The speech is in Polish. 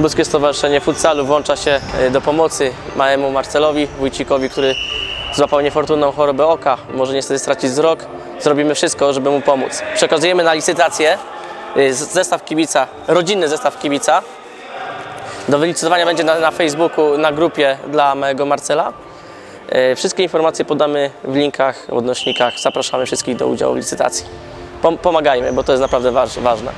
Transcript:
Polskie Stowarzyszenie Futsalu włącza się e, do pomocy małemu Marcelowi Wójcikowi, który złapał niefortunną chorobę oka. Może niestety stracić wzrok. Zrobimy wszystko, żeby mu pomóc. Przekazujemy na licytację e, zestaw kibica, rodzinny zestaw kibica. Do wylicytowania będzie na, na Facebooku, na grupie dla małego Marcela. E, wszystkie informacje podamy w linkach, w odnośnikach. Zapraszamy wszystkich do udziału w licytacji. Pomagajmy, bo to jest naprawdę ważne.